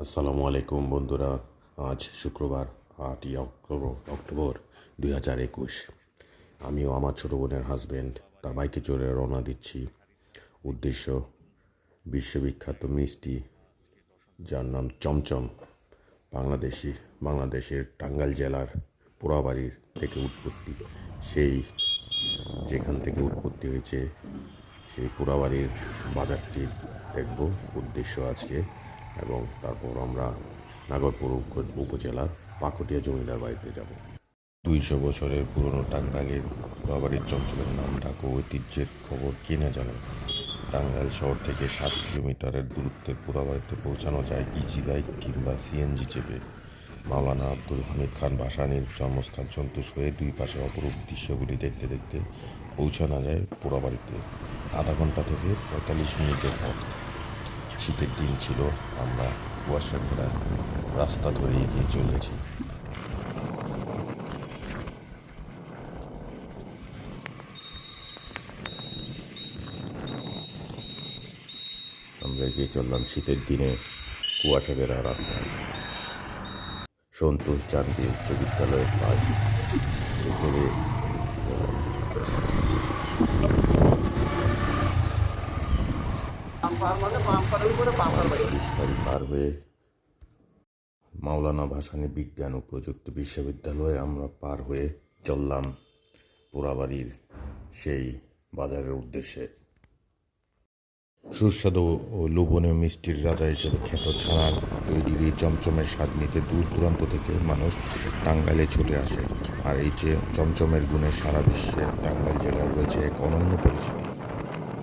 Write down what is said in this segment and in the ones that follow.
আসসালামু আলাইকুম বন্ধুরা, আজ শুক্রবার আটই অক্টোবর অক্টোবর দুই হাজার একুশ। আমিও আমার ছোটো বোনের হাজব্যান্ড তার বাইকে চড়ে রওনা দিচ্ছি। উদ্দেশ্য, বিশ্ববিখ্যাত মিষ্টি, যার নাম চমচম, বাংলাদেশি, বাংলাদেশের টাঙ্গাইল জেলার পোড়াবাড়ির থেকে উৎপত্তি। সেই, যেখান থেকে উৎপত্তি হয়েছে, সেই পোড়াবাড়ির বাজারটি দেখব। উদ্দেশ্য আজকে এবং তারপর আমরা নাগরপুর উপজেলার পাকুটিয়া জমিদার বাড়িতে যাব। দুইশো বছরের পুরনো টাঙ্গাইলের পোড়াবাড়ির চঞ্চলের নাম ডাক, ঐতিহ্যের খবর কিনে জানে? টাঙ্গাইল শহর থেকে সাত কিলোমিটারের দূরত্বে পোড়াবাড়িতে পৌঁছানো যায় ইজি বাইক কিংবা সিএনজি চেপে। মাওলানা আব্দুল হামিদ খান ভাসানির জন্মস্থান সন্তোষ হয়ে দুই পাশে অপরূপ দৃশ্যগুলি দেখতে দেখতে পৌঁছানো যায় পোড়াবাড়িতে আধা ঘণ্টা থেকে পঁয়তাল্লিশ মিনিটের পথ। শীতের দিন ছিল, আমরা কুয়াশা ঘেরা রাস্তা ধরে এগিয়ে চলেছি। আমরা এগিয়ে চললাম শীতের দিনে কুয়াশা ঘেরা রাস্তায়। সন্তোষ জানবি উচ্চ বিদ্যালয়ের পাশ চলে গেলাম। ইস্তারি পার হয়ে মাওলানা ভাসানী বিজ্ঞান ও প্রযুক্তি বিশ্ববিদ্যালয়ে আমরা পার হয়ে চললাম পোড়াবাড়ির সেই বাজারের উদ্দেশ্যে। সুস্বাদু ও লোভনীয় মিষ্টির রাজা হিসেবে খ্যাত ছাড়ার তৈরির এই চমচমের স্বাদ নিতে দূর দূরান্ত থেকে মানুষ টাঙ্গাইলে ছুটে আসে। আর এই যে চমচমের গুণে সারা বিশ্বে টাঙ্গাইল জেলার রয়েছে এক অনন্য পরিচিতি।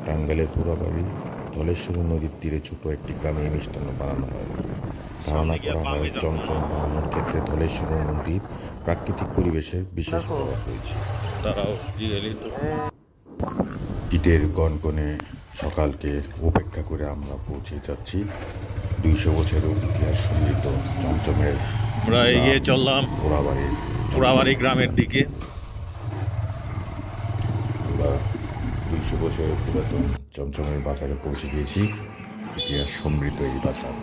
টাঙ্গাইলের পুরাবাড়ি ধলেশ্বরী নদীর তীরে ছোট একটি গ্রামে এই মিষ্টান্ন বানানো হয়। ধারণা করা হয় চমচম বানানোর ক্ষেত্রে ধলেশ্বরী নদীর প্রাকৃতিক পরিবেশের বিশেষ প্রভাব রয়েছে। জিগালি গনগনে সকালকে উপেক্ষা করে আমরা পৌঁছে যাচ্ছি। দুইশো বছরের ইতিহাস সমৃদ্ধ চমচমের আমরা এগিয়ে চললাম। পোড়াবাড়ি গ্রামের দিকে। দুইশো বছরের পুরাতন চমচমের বাজারে পৌঁছে গিয়েছি। ইতিহাস সমৃদ্ধ এই বাজার।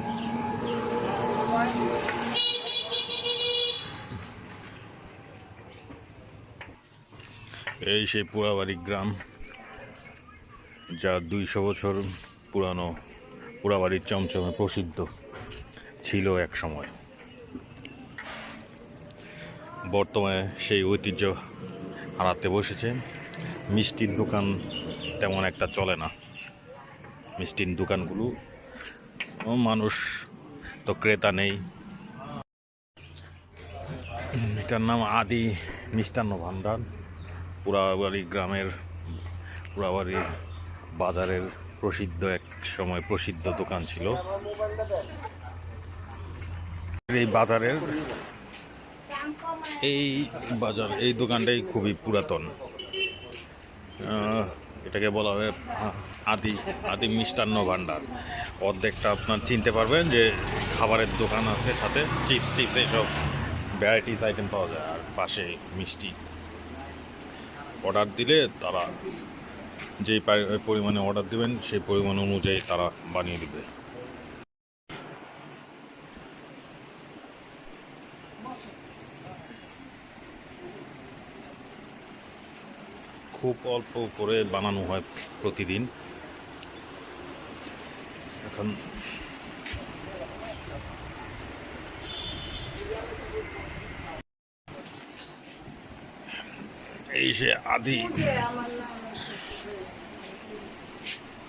এই সেই পোড়াবাড়ি গ্রাম, যা দুইশো বছর পুরানো পোড়াবাড়ির চমচমে প্রসিদ্ধ ছিল এক সময়। বর্তমানে সেই ঐতিহ্য হারাতে বসেছে। মিষ্টির দোকান তেমন একটা চলে না। মিষ্টির দোকানগুলো মানুষ তো ক্রেতা নেই। এটার নাম আদি মিষ্টান্ন ভাণ্ডার পুরাবাড়ি গ্রামের পুরাবাড়ির বাজারের প্রসিদ্ধ এক সময় প্রসিদ্ধ দোকান ছিল। এই বাজারের, এই বাজার, এই দোকানটাই খুবই পুরাতন। এটাকে বলা হবে আদি আদি মিষ্টান্ন ভাণ্ডার অর্ধেকটা আপনার চিনতে পারবেন যে খাবারের দোকান আছে সাথে, চিপস, টিপস, এইসব ভ্যারাইটিস আইটেম পাওয়া যায়, আর পাশে মিষ্টি। অর্ডার দিলে তারা যেই পরিমাণে অর্ডার দেবেন, সেই পরিমাণ অনুযায়ী তারা বানিয়ে দিবে। খুব অল্প করে বানানো হয় প্রতিদিন। এখন এই সে আদি।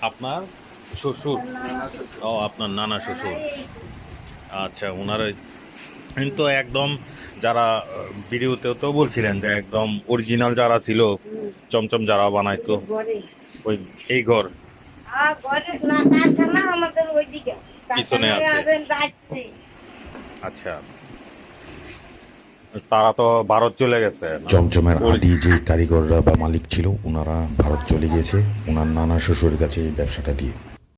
আপনার শ্বশুর। ও আপনার নানা শ্বশুর। আচ্ছা ওনারা কিন্তু একদম যারা ভিডিওতেও তো বলছিলেন যে একদম অরিজিনাল যারা ছিল চমচম যারা বানাইতো ওই এই ঘর। আমাদের ওইদিকে। পিছনে আছে। আচ্ছা। তারা তো ভারত চলে গেছে চমচমের আদি যে কারিগররা বা মালিক ছিল ওনারা ভারত চলে গিয়েছে। ওনার নানা শ্বশুরের কাছে এই ব্যবসাটা দিয়ে।